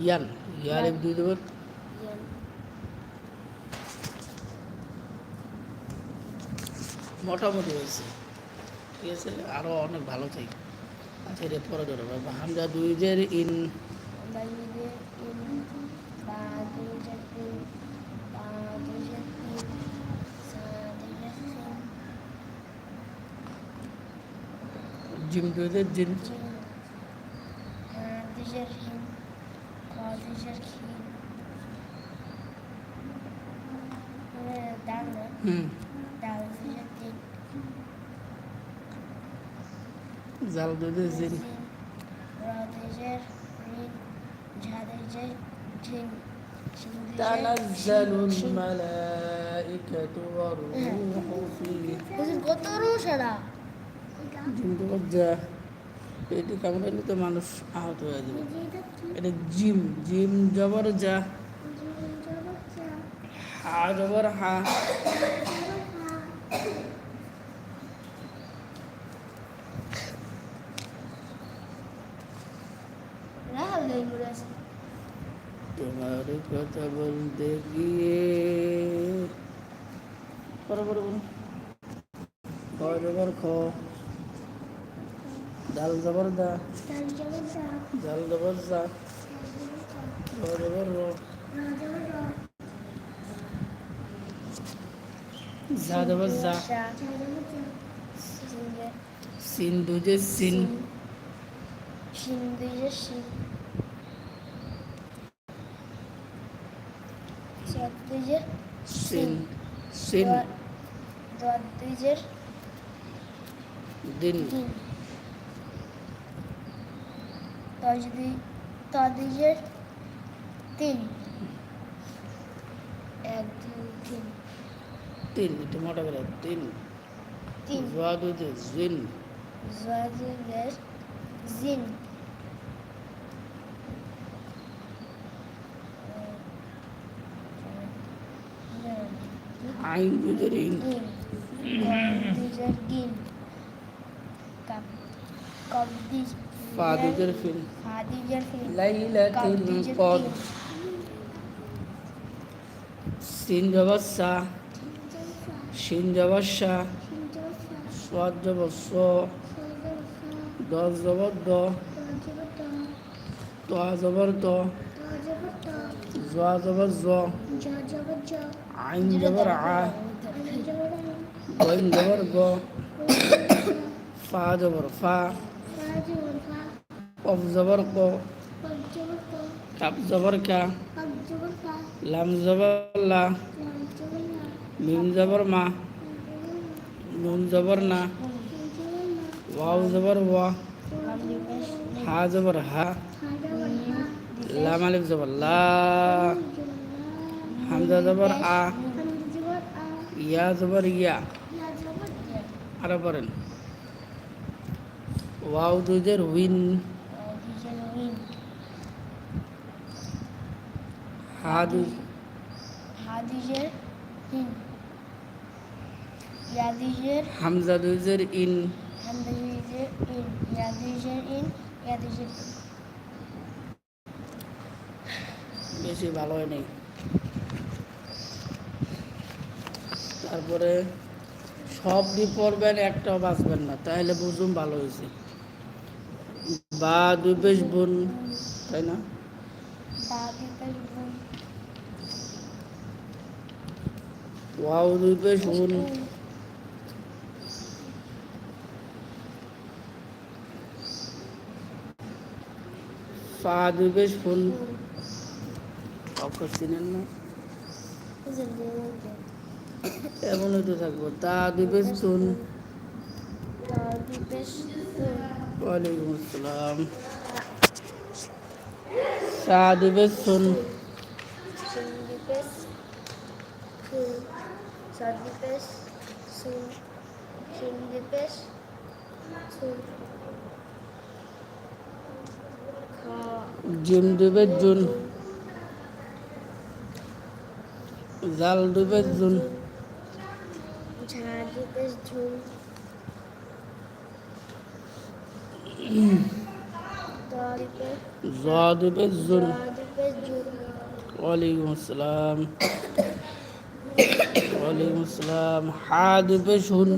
ইয়ান ইয়ালিফ দুই দেবর ইয়ান মোটামুটি হয়েছে। ঠিক আছে আরও অনেক ভালো চাই। আচ্ছা এটা পরে ধরো হামজা দুই জের ইন جمدوده دل دجركين قال دجركين دعنا زلدوده زل رادجر رين جهدجر جن تنزل الملائكة والروح فيه. দেবর যা এটি কামড়ালে তো মানুষ আহত হয়ে যাবে। এটা জিম জিম জবর যা। হা জবর হা। তোমার কথা বলতে গিয়ে পরে বলুন। খ। জবর খ ডাল জবর দা জাল জবর জা র জবর র যা জবর যা সিন দুজে সিন শিন দুইজার শিন সাত দুইজার সিন সিন দোয়াত দুইজার দিন দিন দশ দুই ত দুইজার তিন। এক দুই তিন। তিন একটু মোটা করে তিন। তিন। জোয়া দুজে জিন। জোয়াজের জিন। আইন দুজে ইন। দুইজার গিন কাপ দুইজার ফিল লাইলাতুল কদ সিন জবর সা শিন জবর সা সোয়াদ জবর স দশ জবর দ তোয়া জবর ত জোয়া জবর জ আইন জবর আ গইন জবর গ ফা জবর ফা কফ জবর ক কাপ জবর কা লাম জবর লা মিম জবর মা নুন জবর না ওয়াও জবর ওয়া হা জবর হা লাম আলিফ জবর লা হামজা জবর আ ইয়া জবর ইয়া আরও পড়েন ওয়াও দুজের উইন হা দু হাদিজের হিন ইয়াদিজের হামজা দুজের ইন। হামদিজের ইন। ইয়াদিজের ইন ইয়াদিজের বেশি ভালো হয় নাই তারপরে সব দিয়ে পড়বেন একটাও বাঁচবেন না তাহলে বুঝুন ভালো হয়েছে। বা দুই বেশ বোন তাই না? ওয়াও বেশ বোন ফা বেশ বোন অক্ষর চিনেন না এমনই তো থাকব তা বিপেশ বুন ওয়ালাইকুম আসসালাম সা দুই বেশ শুন। সিন জিম বেশ জুন। জাল বেশ জুন। ঝা বিপেশ ঝুন দরিপেশ জুন ওয়ালাইকুম আসসালাম ওয়ালাইকুম আসসালাম খাদিবেশ খুন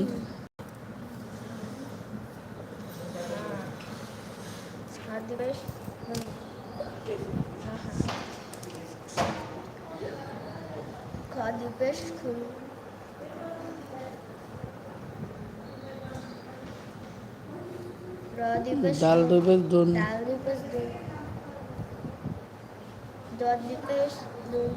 ডাল দিবেশ দুন ডাল দিবেশ দুন দর দিবেশ দুন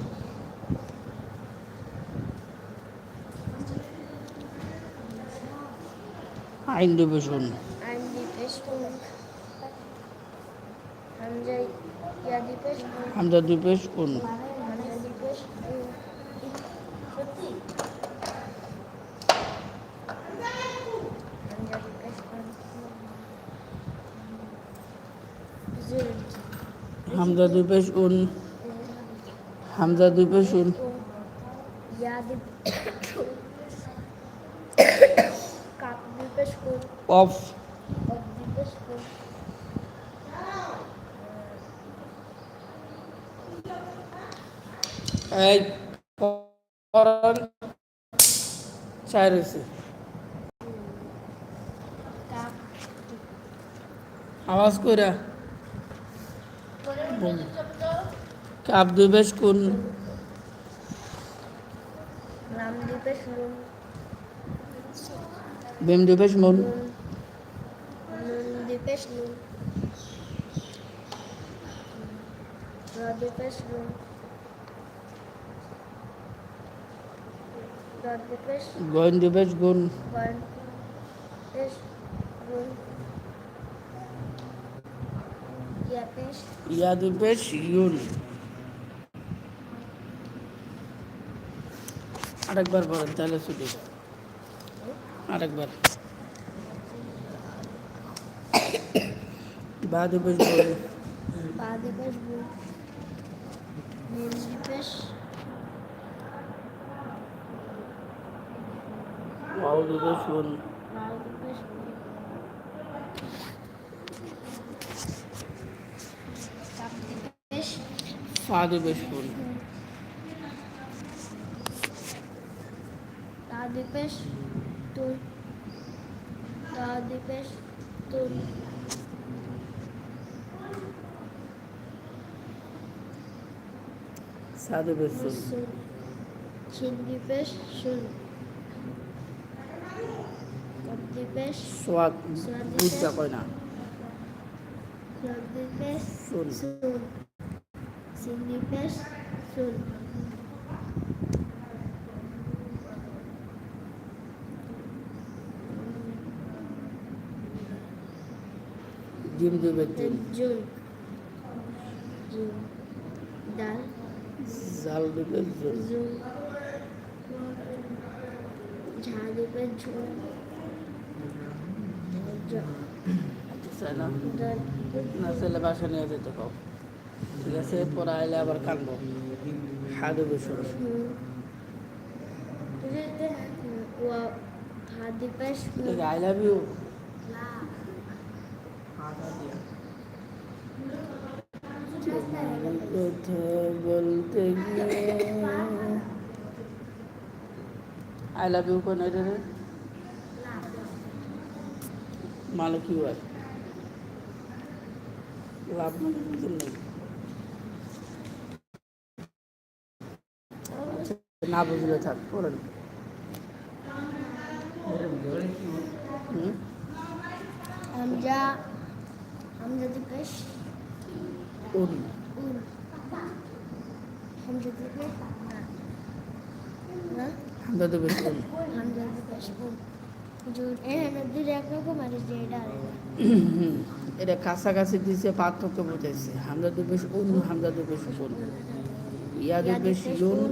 আইন দিবেশ হুন আইন দিবেশ দুন হামজা ইয়া দিবেশ দুন হামজা দিবেশ উন হামজা দিবেশ দুন সত্যি হামজা দিবেশ দুন জুল হামজা দুই দিবেশ উন হামজা দুই দিবেশ উন অফ। এই করেন চাই আওয়াজ কইরা। কাপ দিবেশ কোন? নাম দিবেশ নুন। বেম দিবেশ মন নুন নুন দিবেশ নুন র দিবেশ নুন র দিবেশ গইন দিবেশ গুণ ওয়ান পেশ গুণ ইয়া পেশ ইয়া দিবেশ ইউন আরেকবার বলেন তাহলে ছুটি আরেকবার বা দিবেশ বলেন পা দিবেশ গুণ নীল দিবেশ ওয়াও দিবেশ গুণ লাল দিবেশ গুণ কাপ দিবেশ ফা দিবেশ গুণ তা দিবেশ তুল তা দিবেশ তুল। সা দিবেশ সুন সুন ছিন দিবেশ সুন কপ বুঝা কয় না। লব দিবেশ দিবেশ সুন জিম দিবেশ জিম জুন ডাল জাল দিবেশ জুন জুন ঝা দিবেশ ঝুন না ছেলে বাসা নিয়ে যেতে পাও ঠিক আছে পরে আইলে আবার কানবো হা দিবেশ সুন হা দিবেশ ঠিক আই লাভ ইউ কথা বলতে গিয়ে আই লাভ ইউ কোন এটা রে মানে কি হয় লাভ মানে বুঝলেন না। বুঝলে থাক করেন হুম? হামজা হামজা দিবেশ উন উন হামজা দিবেশ না। না? হামদা উন হামজা দিবেশ উন জুন এ নদীর একরকম আর যেটা আরেক এটা কাছাকাছি দিছে পার্থক্য বোঝাইছে। হামদা দেবেশ উন হামদা দেবেশ উন ইয়া দেবেশ ইউন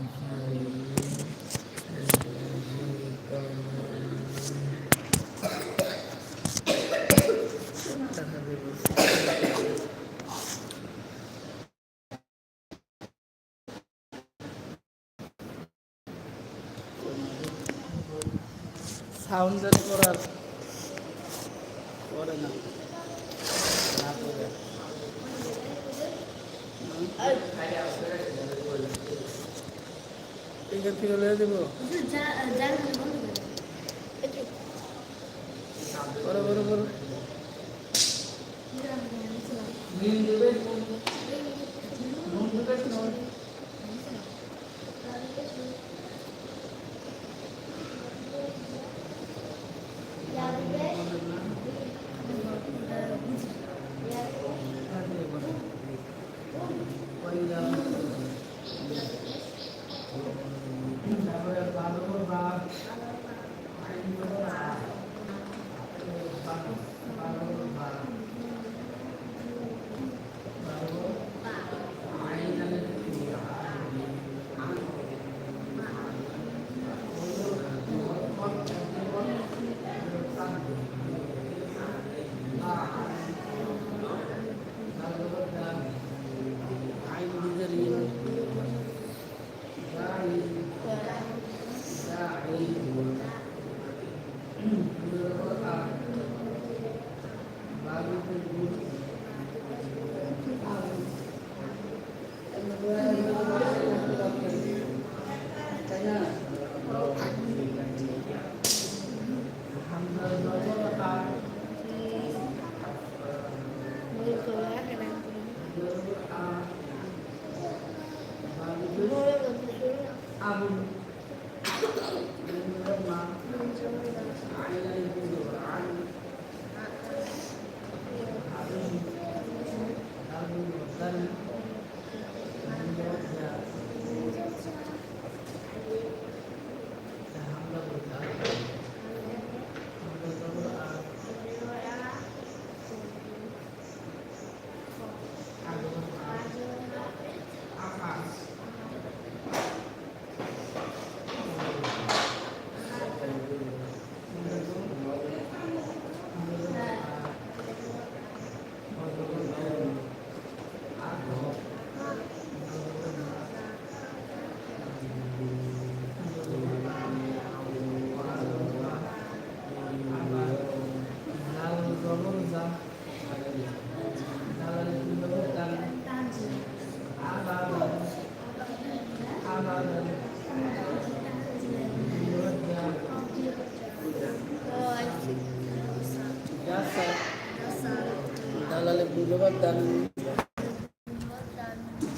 ফাউন্ডেড করার করে না। এখান থেকে লয়ে দেবো। আচ্ছা,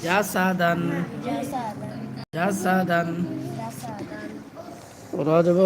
জাসাদান জাসাদান রজব